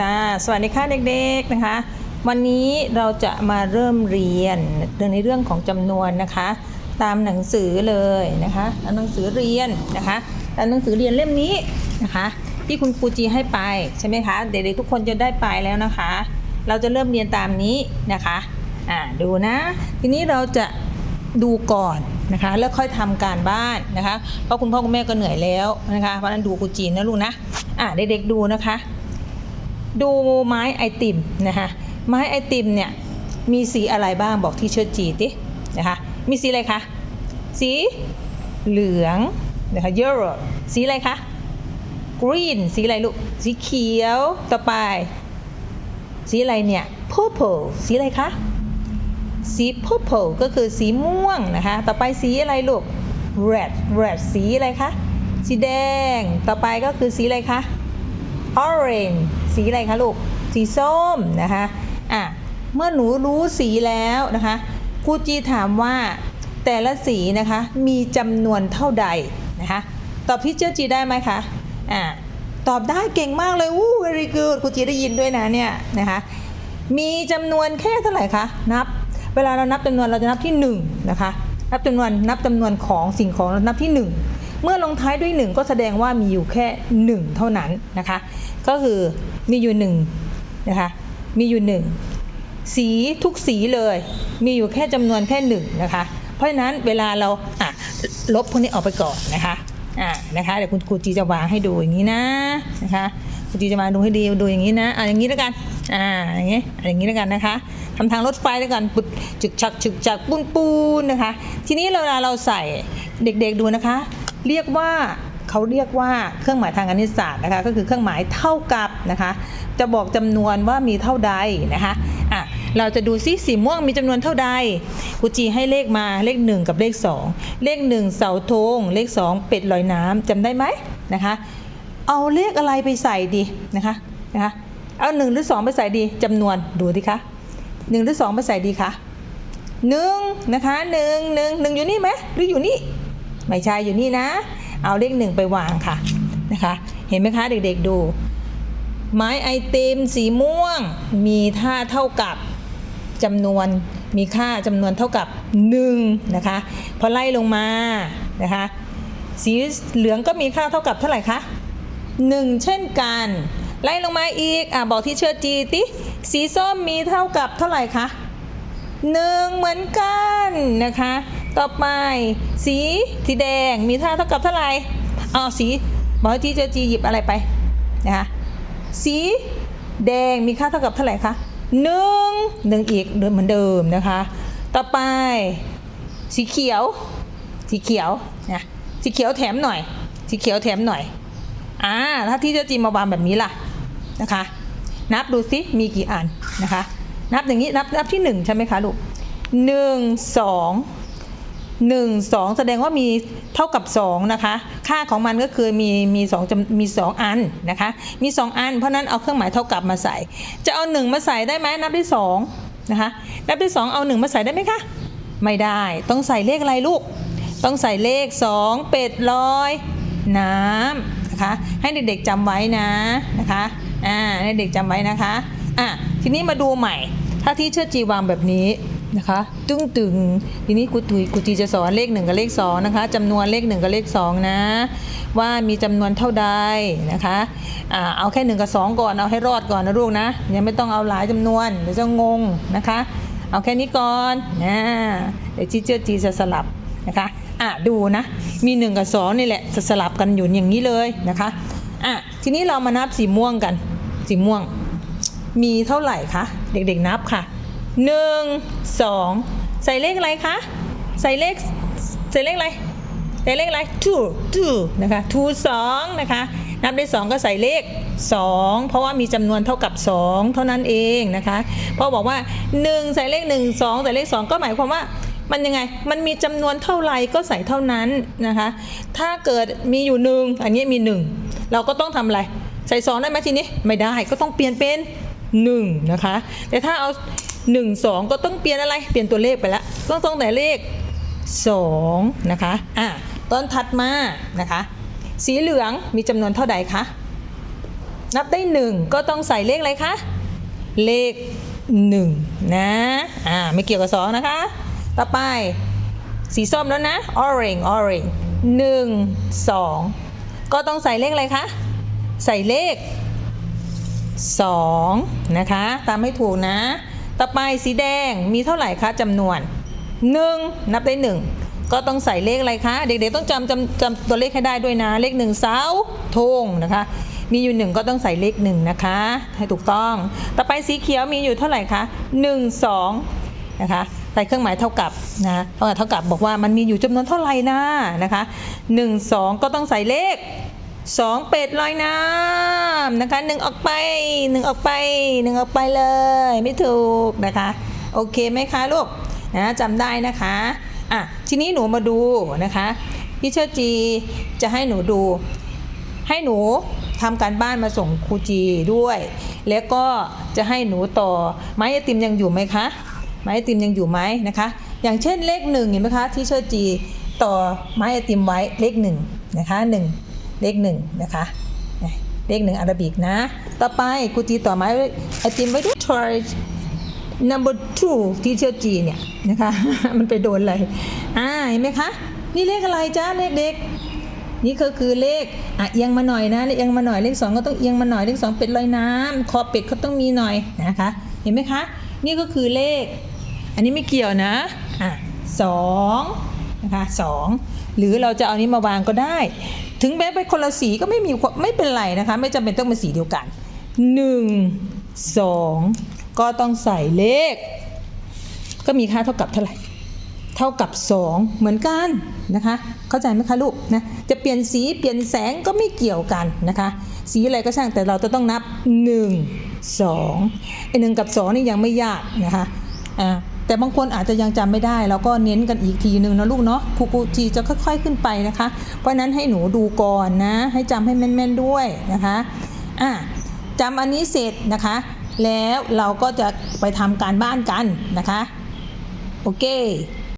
ค่ะ สวัสดีค่ะเด็กๆนะคะ วันนี้เราจะมาเริ่มเรียนในเรื่องของจำนวนนะคะ ตามหนังสือเลยนะคะเอาหนังสือเรียนนะคะตามหนังสือเรียนเล่มนี้นะคะ ที่คุณครูจีให้ไปใช่ไหมคะเด็กๆทุกคนจะได้ไปแล้วนะคะ เราจะเริ่มเรียนตามนี้นะคะอ่าดูนะ ทีนี้เราจะดูก่อนนะคะแล้วค่อยทำการบ้านนะคะเพราะคุณพ่อคุณแม่ก็เหนื่อยแล้วนะคะเพราะฉะนั้นดูครูจีนนะลูกนะอ่าเด็กๆดูนะคะ ดูไม้ไอติมนะคะไม้ไอติมเนี่ยมีสีอะไรบ้างบอกที่เชิดจีตินะคะมีสีอะไรคะสีเหลืองนะคะ yellow สีอะไรคะ green สีอะไรลูกสีเขียวต่อไป สีอะไรเนี่ย purple สีอะไรคะสี purple ก็คือสีม่วงนะคะต่อไปสีอะไรลูก red red สีอะไรคะสีแดงต่อไปก็คือสีอะไรคะ orange สีอะไรคะลูก สีส้มนะคะอะเมื่อหนูรู้สีแล้วนะคะครูจีถามว่าแต่ละสีนะคะมีจำนวนเท่าใดนะคะตอบพี่เจ้าจีได้ไหมคะอะตอบได้เก่งมากเลยวู้ very good ครูจีได้ยินด้วยนะเนี่ยนะคะมีจำนวนแค่เท่าไหร่คะนับ เวลาเรานับจำนวนเราจะนับที่หนึ่งนะคะนับจำนวนนับจำนวนของสิ่งของเรานับที่หนึ่ง เมื่อลงท้ายด้วย 1 ก็แสดงว่ามีอยู่แค่ 1 เท่านั้นนะคะ ก็คือมีอยู่1นะคะ มีอยู่ 1 สีทุกสีเลย มีอยู่แค่จำนวนแค่1นะคะ เพราะฉะนั้นเวลาเราอะลบพวกนี้ออกไปก่อนนะคะอ่านะคะเดี๋ยวคุณครูจีจะวางให้ดูอย่างนี้นะนะคะครูจีจะมาดูให้ดีดูอย่างนี้นะอ่าอย่างนี้แล้วกันอ่าอย่างนี้อะอย่างนี้แล้วกันนะคะทำทางรถไฟแล้วกันปุดจึกฉักจึกจักปูนปูนนะคะ ทีนี้เวลาเราใส่เด็กๆดูนะคะ เรียกว่าเขาเรียกว่าเครื่องหมายทางคณิตศาสตร์นะคะก็คือเครื่องหมายเท่ากับนะคะ จะบอกจำนวนว่ามีเท่าใดนะคะอะเราจะดูซิสีม่วงมีจำนวนเท่าใดครูจีให้เลขมาเลข 1 กับเลข 2 เลข 1 เสาธงเลข 2 เป็ดลอยน้ำจำได้ไหมนะคะ เอาเลขอะไรไปใส่ดีนะคะนะคะเอา 1 หรือ 2 ไปใส่ดีจำนวนดูดิคะ1หรือ 2 ไปใส่ดีคะหนึ่งนะคะหนึ่งหนึ่งหนึ่งอยู่นี่ไหมหรืออยู่นี่ ไม่ใช่อยู่นี่นะ เอาเลขหนึ่งไปวางค่ะนะคะ เห็นไหมคะเด็กๆดู ไม้ไอติมสีม่วงมีค่าเท่ากับจำนวนมีค่าจำนวนเท่ากับ1นะคะพอไล่ลงมานะคะสีเหลืองก็มีค่าเท่ากับเท่าไหร่คะ1 เช่นกัน ไล่ลงมาอีกอะบอกที่เชื่อจีติสีส้มมีเท่ากับเท่าไหร่คะหนึ่งเหมือนกันนะคะ ต่อไป สีสีแดงมีค่าเท่ากับเท่าไหร่เอาสีบอกให้ที่เจอจีหยิบอะไรไปนะคะสีแดงมีค่าเท่ากับเท่าไหร่คะหนึ่งหนึ่งอีกเหมือนเดิมนะคะ ต่อไป สีเขียว สีเขียวนะสีเขียวแถมหน่อย สีเขียวแถมหน่อยอ่าถ้าที่เจอจีมาวางแบบนี้ล่ะนะคะ นับดูสิมีกี่อันนะคะ นับอย่างนี้นับนับที่หนึ่งใช่ไหมคะลูกหนึ่งสอง หนึ่งสองแสดงว่ามีเท่ากับสองนะคะ ค่าของมันก็คือมีมีสองมีสองอันนะคะ มีสองอัน เพราะนั้นเอาเครื่องหมายเท่ากับมาใส่ จะเอาหนึ่งมาใส่ได้ไหมนับที่สองนะคะ นับที่สองเอาหนึ่งมาใส่ได้ไหมคะ ไม่ได้ ต้องใส่เลขอะไรลูก ต้องใส่เลขสองเป็ดลอยน้ำนะคะ ให้เด็กๆจำไว้นะนะคะ อ่า ให้เด็กจำไว้นะคะ อะ ทีนี้มาดูใหม่ ถ้าที่เชื่อจีวางแบบนี้ นะคะ ตึงตึงทีนี้ครูตุยครูจีจะสอนเลขหนึ่งกับเลขสองนะคะจำนวนเลขหนึ่งกับเลขสองนะ ว่ามีจำนวนเท่าใดนะคะอ่าเอาแค่หนึ่งกับสองก่อนเอาให้รอดก่อนนะลูกนะยังไม่ต้องเอาหลายจำนวนเดี๋ยวจะงงนะคะ เอาแค่นี้ก่อนนะเดี๋ยวจีเจอจีจะสลับนะคะอะดูนะมีหนึ่งกับสองนี่แหละสลับกันอยู่อย่างนี้เลยนะคะอะทีนี้เรามานับสีม่วงกันสีม่วง มีเท่าไหร่คะเด็กๆนับค่ะ หนึ่งสองใส่เลขอะไรคะ ใส่เลข ใส่เลขอะไร ใส่เลขอะไร two two นะคะ two สองนะคะ นับได้สองก็ใส่เลขสองเพราะว่ามีจำนวนเท่ากับสองเท่านั้นเองนะคะพราะบอกว่าหนึ่งใส่เลขหนึ่งสองใส่เลขสองก็หมายความว่ามันยังไง มันมีจำนวนเท่าไรก็ใส่เท่านั้นนะคะ ถ้าเกิดมีอยู่หนึ่งอันนี้มีหนึ่งเราก็ต้องทำอะไร ใส่สองได้ไหมทีนี้ ไม่ได้ ก็ต้องเปลี่ยนเป็นหนึ่งนะคะ แต่ถ้าเอา หนึ่งสองก็ต้องเปลี่ยนอะไร เปลี่ยนตัวเลขไปแล้วต้องต้องแต่เลขสองนะคะ อะตอนถัดมา นะคะ สีเหลืองมีจำนวนเท่าใดคะ นับได้หนึ่งก็ต้องใส่เลขอะไรคะ เลขหนึ่งนะ อ่า ไม่เกี่ยวกับสองนะคะ ต่อไป สีส้มแล้วนะ orange orange หนึ่งสองก็ต้องใส่เลขอะไรคะ ใส่เลขสองนะคะ ตามให้ถูกนะ ต่อไปสีแดงมีเท่าไหร่คะจำนวนหนึ่งนับได้หนึ่งก็ต้องใส่เลขอะไรคะ เด็กๆต้องจำจำจำตัวเลขให้ได้ด้วยนะ เลขหนึ่งเสาธงนะคะ มีอยู่หนึ่งก็ต้องใส่เลขหนึ่งนะคะ ให้ถูกต้อง ต่อไปสีเขียวมีอยู่เท่าไหร่คะหนึ่งสองนะคะใส่เครื่องหมายเท่ากับนะเท่ากับเท่ากับบอกว่ามันมีอยู่จำนวนเท่าไหร่นะนะคะหนึ่งสองก็ต้องใส่เลข สองเป็ดลอยน้ำนะคะหนึ่งออกไปหนึ่งออกไปหนึ่งออกไปเลย ไม่ถูกนะคะ โอเคไหมคะลูกนะจำได้นะคะอะทีนี้หนูมาดูนะคะพี่เชิดจีจะให้หนูดู ให้หนูทำการบ้านมาส่งครูจีด้วย แล้วก็จะให้หนูต่อไม้ไอติมยังอยู่ไหมคะไม้ไอติมยังอยู่ไหมนะคะ อย่างเช่นเลขหนึ่งเห็นไหมคะที่เชอร์จีต่อไม้ไอติมไว้เลขหนึ่งนะคะหนึ่ง เลขหนึ่งนะคะเลขหนึ่งอาราบิกนะ ต่อไปครูจีต่อไม้ไอติมไว้ด้วย try number two ที่เชอร์จีเนี่ยนะคะ มันไปโดนอะไรอ่าเห็นไหมคะ นี่เลขอะไรจ้าเลขเด็ก นี่ก็คือเลขอะเอียงมาหน่อยนะเอียงมาหน่อยเลขสองก็ต้องเอียงมาหน่อยเลขสองเป็ดลอยน้ำคอเป็ดเขาต้องมีหน่อยนะคะ เห็นไหมคะ นี่ก็คือเลข อันนี้ไม่เกี่ยวนะอะสองนะคะสอง หรือเราจะเอานี้มาวางก็ได้ ถึงแม้เป็นคนละสีก็ไม่มีไม่เป็นไรนะคะ ไม่จำเป็นต้องเป็นสีเดียวกันหนึ่งสองก็ต้องใส่เลข ก็มีค่าเท่ากับเท่าไหร่เท่ากับ 2 เหมือนกันนะคะ เข้าใจไหมคะลูกนะจะเปลี่ยนสีเปลี่ยนแสงก็ไม่เกี่ยวกันนะคะ สีอะไรก็ช่างแต่เราจะต้องนับ 1 2ไอ้หนึ่งกับ 2 นี่ยังไม่ยากนะคะอ่า แต่บางคนอาจจะยังจำไม่ได้เราก็เน้นกันอีกทีหนึ่งนะลูกเนาะครูกูจีจะค่อย ๆขึ้นไปนะคะ เพราะนั้นให้หนูดูก่อนนะ ให้จำให้แม่นๆด้วยนะคะอะจำอันนี้เสร็จนะคะ แล้วเราก็จะไปทำการบ้านกันนะคะ โอเค